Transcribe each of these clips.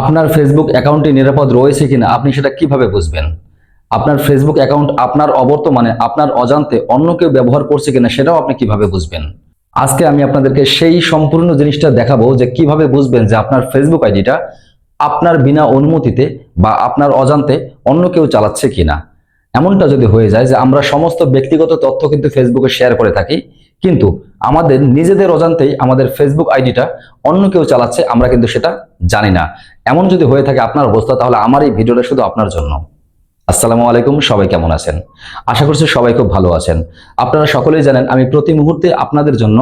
আপনার ফেসবুক অ্যাকাউন্টটি নিরাপদ রয়েছে কিনা, আপনি সেটা কীভাবে বুঝবেন? আপনার ফেসবুক অ্যাকাউন্ট আপনার অবর্তমানে, আপনার অজান্তে অন্য কেউ ব্যবহার করছে কিনা, সেটাও আপনি কীভাবে বুঝবেন? আজকে আমি আপনাদেরকে সেই সম্পূর্ণ জিনিসটা দেখাবো যে কীভাবে বুঝবেন যে আপনার ফেসবুক আইডিটা আপনার বিনা অনুমতিতে বা আপনার অজান্তে অন্য কেউ চালাচ্ছে কিনা। এমনটা যদি হয়ে যায় যে আমরা সমস্ত ব্যক্তিগত তথ্য কিন্তু ফেসবুকে শেয়ার করে থাকি কিন্তু আমাদের নিজেদের অজান্তেই আমাদের ফেসবুক আইডিটা অন্য কেউ চালাচ্ছে, আমরা কিন্তু সেটা জানি না। এমন যদি হয়ে থাকে আপনার অবস্থা, তাহলে আমার এই ভিডিওটা শুধু আপনার জন্য। আসসালামু আলাইকুম, সবাই কেমন আছেন? আশা করছি সবাই খুব ভালো আছেন। আপনারা সকলেই জানেন, আমি প্রতি মুহূর্তে আপনাদের জন্য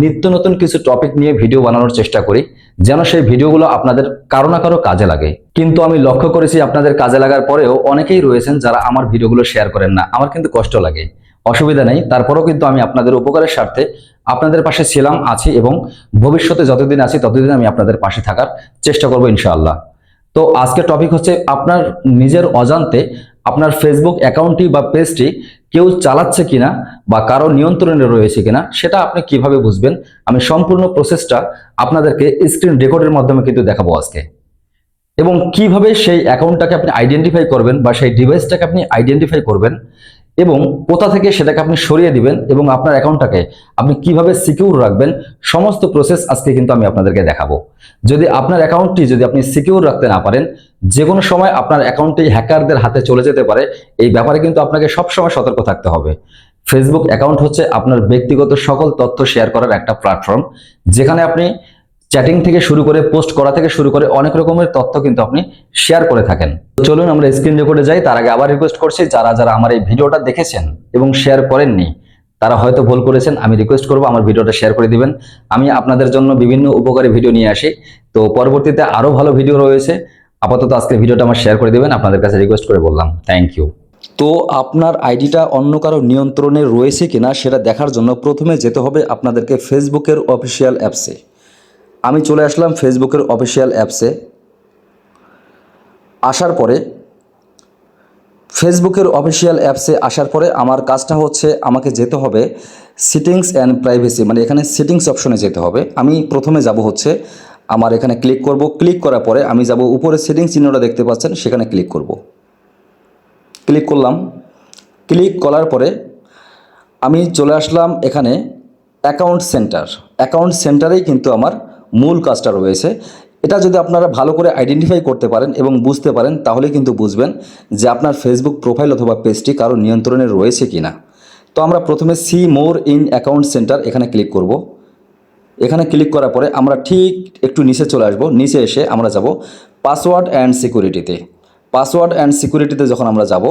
নিত্য নতুন কিছু টপিক নিয়ে ভিডিও বানানোর চেষ্টা করি, যেন সেই ভিডিওগুলো আপনাদের কারও না কারও কাজে লাগে। কিন্তু আমি লক্ষ্য করেছি আপনাদের কাজে লাগার পরেও অনেকেই রয়েছেন যারা আমার ভিডিওগুলো শেয়ার করেন না। আমার কিন্তু কষ্ট লাগে। অসুবিধা নেই। তারপরেও কিন্তু আমি আপনাদের উপকারের স্বার্থে আপনাদের পাশে ছিলাম, আছি এবং ভবিষ্যতে যতদিন আছি ততদিন আমি আপনাদের পাশে থাকার চেষ্টা করব ইনশাআল্লাহ। তো আজকের টপিক হচ্ছে আপনার নিজের অজান্তে আপনার ফেসবুক অ্যাকাউন্টটি বা পেজটি কেউ চালাচ্ছে কিনা বা কারও নিয়ন্ত্রণে রয়েছে কিনা সেটা আপনি কীভাবে বুঝবেন? আমি সম্পূর্ণ প্রসেসটা আপনাদেরকে স্ক্রিন রেকর্ডের মাধ্যমে কিন্তু দেখাবো আজকে। এবং কীভাবে সেই অ্যাকাউন্টটাকে আপনি আইডেন্টিফাই করবেন বা সেই ডিভাইসটাকে আপনি আইডেন্টিফাই করবেন এবং কোথা থেকে সেটাকে আপনি সরিয়ে দিবেন এবং আপনার অ্যাকাউন্টটাকে আপনি কীভাবে সিকিউর রাখবেন, সমস্ত প্রসেস আজকে কিন্তু আমি আপনাদেরকে দেখাবো। যদি আপনার অ্যাকাউন্টটি যদি আপনি সিকিউর রাখতে না পারেন যে কোনো সময় আপনার অ্যাকাউন্টটি হ্যাকারদের হাতে চলে যেতে পারে, এই ব্যাপারে কিন্তু আপনাকে সবসময় সতর্ক থাকতে হবে। ফেসবুক অ্যাকাউন্ট হচ্ছে আপনার ব্যক্তিগত সকল তথ্য শেয়ার করার একটা প্ল্যাটফর্ম যেখানে আপনি চ্যাটিং থেকে শুরু করে, পোস্ট করা থেকে শুরু করে অনেক রকমের তথ্য কিন্তু আপনি শেয়ার করে থাকেন। তো চলুন আমরা স্ক্রিন রেকর্ডে যাই, তার আগে আবার রিকোয়েস্ট করছি, যারা যারা আমার এই ভিডিওটা দেখেছেন এবং শেয়ার করেননি, তারা হয়তো ভুল করেছেন, আমি রিকোয়েস্ট করব, আমার ভিডিওটা শেয়ার করে দিবেন। আমি আপনাদের জন্য বিভিন্ন উপকারী ভিডিও নিয়ে আসি। তো পরবর্তীতে আরও ভালো ভিডিও রয়েছে, আপাতত আজকের ভিডিওটা আমার শেয়ার করে দিবেন, আপনাদের কাছে রিকোয়েস্ট করে বললাম। থ্যাংক ইউ তো আপনার আইডিটা অন্য কারও নিয়ন্ত্রণে রয়েছে কিনা, সেটা দেখার জন্য প্রথমে যেতে হবে আপনাদেরকে ফেসবুকের অফিসিয়াল অ্যাপসে আমি চলে আসলাম ফেসবুকের অফিসিয়াল অ্যাপসে। আসার পরে, ফেসবুকের অফিসিয়াল অ্যাপসে আসার পরে আমার কাজটা হচ্ছে আমাকে যেতে হবে সিটিংস অ্যান্ড প্রাইভেসি মানে এখানে সিটিংস অপশনে যেতে হবে। আমি প্রথমে যাব হচ্ছে আমার এখানে ক্লিক করব। ক্লিক করার পরে আমি যাব উপরে সেটিংস চিহ্নটা দেখতে পাচ্ছেন, সেখানে ক্লিক করব। ক্লিক করলাম। ক্লিক করার পরে আমি চলে আসলাম এখানে অ্যাকাউন্ট সেন্টার অ্যাকাউন্ট সেন্টারেই কিন্তু আমার মূল কাজটা রয়েছে। এটা যদি আপনারা ভালো করে আইডেন্টিফাই করতে পারেন এবং বুঝতে পারেন, তাহলে কিন্তু বুঝবেন যে আপনার ফেসবুক প্রোফাইল অথবা পেজটি কারও নিয়ন্ত্রণে রয়েছে কি না তো আমরা প্রথমে see more in account center এখানে ক্লিক করব। এখানে ক্লিক করার পরে আমরা ঠিক একটু নিচে চলে আসব। নিচে এসে আমরা যাব পাসওয়ার্ড অ্যান্ড সিকিউরিটিতে পাসওয়ার্ড অ্যান্ড সিকিউরিটিতে যখন আমরা যাব,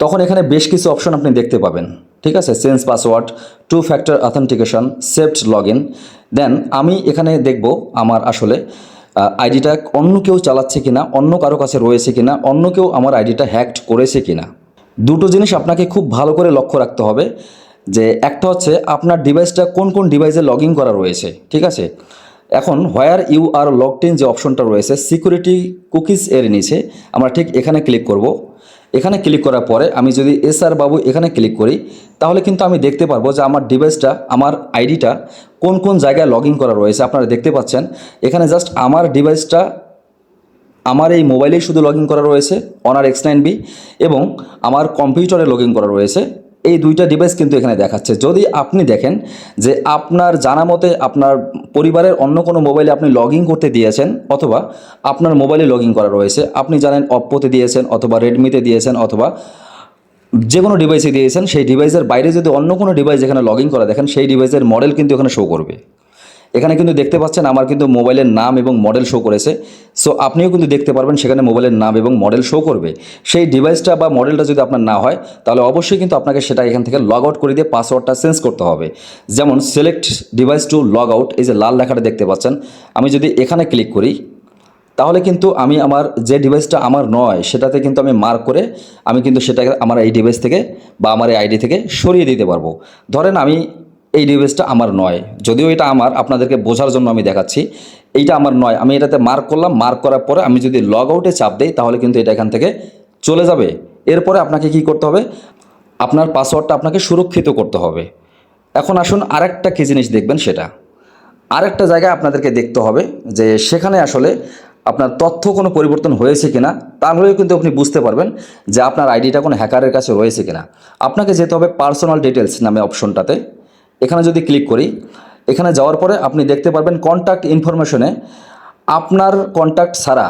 তখন এখানে বেশ কিছু অপশন আপনি দেখতে পাবেন। ঠিক আছে? Change password two factor authentication saved log in then আমি এখানে দেখব আমার আসলে আইডিটা অন্য কেউ চালাচ্ছে কিনা, অন্য কারও কাছে রয়েছে কিনা, অন্য কেউ আমার আইডিটা হ্যাকড করেছে কিনা। দুটো জিনিস আপনাকে খুব ভালো করে লক্ষ্য রাখতে হবে, যে একটা হচ্ছে আপনার ডিভাইসটা কোন কোন ডিভাইসে লগ করা রয়েছে, ঠিক আছে? এখন where you are logged in যে অপশনটা রয়েছে সিকিউরিটি কুকিজ এর নিচে আমরা ঠিক এখানে ক্লিক করব। এখানে ক্লিক করার পরে আমি যদি এস আর বাবু এখানে ক্লিক করি, তাহলে কিন্তু আমি দেখতে পারব যে আমার ডিভাইসটা আমার আইডিটা কোন কোন জায়গায় লগ করা রয়েছে। আপনারা দেখতে পাচ্ছেন, এখানে জাস্ট আমার ডিভাইসটা আমার এই মোবাইলেই শুধু লগ করা রয়েছে অনার এক্স নাইন বি এবং আমার কম্পিউটারে লগ করা রয়েছে। এই দুইটা ডিভাইস কিন্তু এখানে দেখাচ্ছে। যদি আপনি দেখেন যে আপনার জানা মতে আপনার পরিবারের অন্য কোনো মোবাইলে আপনি লগ করতে দিয়েছেন অথবা আপনার মোবাইলে লগ করা রয়েছে, আপনি জানেন অপ্পোতে দিয়েছেন অথবা রেডমিতে দিয়েছেন অথবা যে কোনো ডিভাইসে দিয়েছেন, সেই ডিভাইসের বাইরে যদি অন্য কোনো ডিভাইস এখানে লগ করা দেখেন, সেই ডিভাইসের মডেল কিন্তু এখানে শো করবে। এখানে কিন্তু দেখতে পাচ্ছেন আমার কিন্তু মোবাইলের নাম এবং মডেল শো করেছে। সো আপনিও কিন্তু দেখতে পারবেন সেখানে মোবাইলের নাম এবং মডেল শো করবে। সেই ডিভাইসটা বা মডেলটা যদি আপনার না হয়, তাহলে অবশ্যই কিন্তু আপনাকে সেটা এখান থেকে লগ আউট করে দিয়ে পাসওয়ার্ডটা চেঞ্জ করতে হবে। যেমন select device to log out এই যে লাল লেখাটা দেখতে পাচ্ছেন, আমি যদি এখানে ক্লিক করি, তাহলে কিন্তু আমি আমার যে ডিভাইসটা আমার নয়, সেটাতে কিন্তু আমি মার্ক করে আমি কিন্তু সেটাকে আমার এই ডিভাইস থেকে বা আমার এই আইডি থেকে সরিয়ে দিতে পারব। ধরেন আমি এই ডিভাইসটা আমার নয়। যদিও এটা আমার, আপনাদেরকে বোঝার জন্য আমি দেখাচ্ছি। এইটা আমার নয়। আমি এটাতে মার্ক করলাম। মার্ক করার পরে আমি যদি লগ আউটে চাপ দিই, তাহলে কিন্তু এটা এখান থেকে চলে যাবে। এরপরে আপনাকে কি করতে হবে? আপনার পাসওয়ার্ডটা আপনাকে সুরক্ষিত করতে হবে। এখন আসুন আরেকটা কী জিনিস দেখবেন সেটা। আরেকটা জায়গায় আপনাদেরকে দেখতে হবে যে সেখানে আসলে আপনার তথ্য কোনো পরিবর্তন হয়েছে কিনা, তাহলেও কিন্তু আপনি বুঝতে পারবেন যে আপনার আইডিটা কোনো হ্যাকারের কাছে রয়েছে কিনা। আপনাকে যেতে হবে পার্সোনাল ডিটেলস নামে অপশনটাতে এখানে যদি ক্লিক করি, এখানে যাওয়ার পরে আপনি দেখতে পারবেন কন্ট্যাক্ট ইনফরমেশনে আপনার কন্ট্যাক্ট ছাড়া,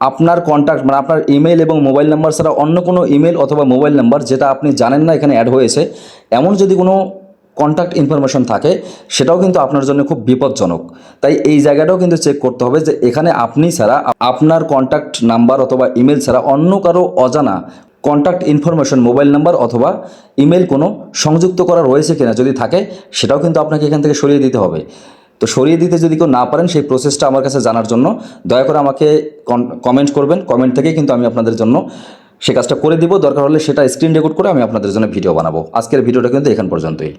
আপনার কন্ট্যাক্ট মানে আপনার ইমেল এবং মোবাইল নাম্বার ছাড়া অন্য কোনো ইমেল অথবা মোবাইল নাম্বার যেটা আপনি জানেন না এখানে অ্যাড হয়েছে, এমন যদি কোনো কন্ট্যাক্ট ইনফরমেশন থাকে, সেটাও কিন্তু আপনার জন্য খুব বিপজ্জনক। তাই এই জায়গাটাও কিন্তু চেক করতে হবে যে এখানে আপনি ছাড়া আপনার কন্ট্যাক্ট নাম্বার অথবা ইমেল ছাড়া অন্য কারও অজানা কন্ট্যাক্ট ইনফরমেশন মোবাইল নাম্বার অথবা ইমেল কোনো সংযুক্ত করা রয়েছে কিনা যদি থাকে, সেটাও কিন্তু আপনাকে এখান থেকে সরিয়ে দিতে হবে। তো সরিয়ে দিতে যদি কেউ না পারেন, সেই প্রসেসটা আমার কাছে জানার জন্য দয়া করে আমাকে কমেন্ট করবেন। কমেন্ট থেকেই কিন্তু আমি আপনাদের জন্য সে কাজটা করে দিব। দরকার হলে সেটা স্ক্রিন রেকর্ড করে আমি আপনাদের জন্য ভিডিও বানাবো। আজকের ভিডিওটা কিন্তু এখান পর্যন্তই।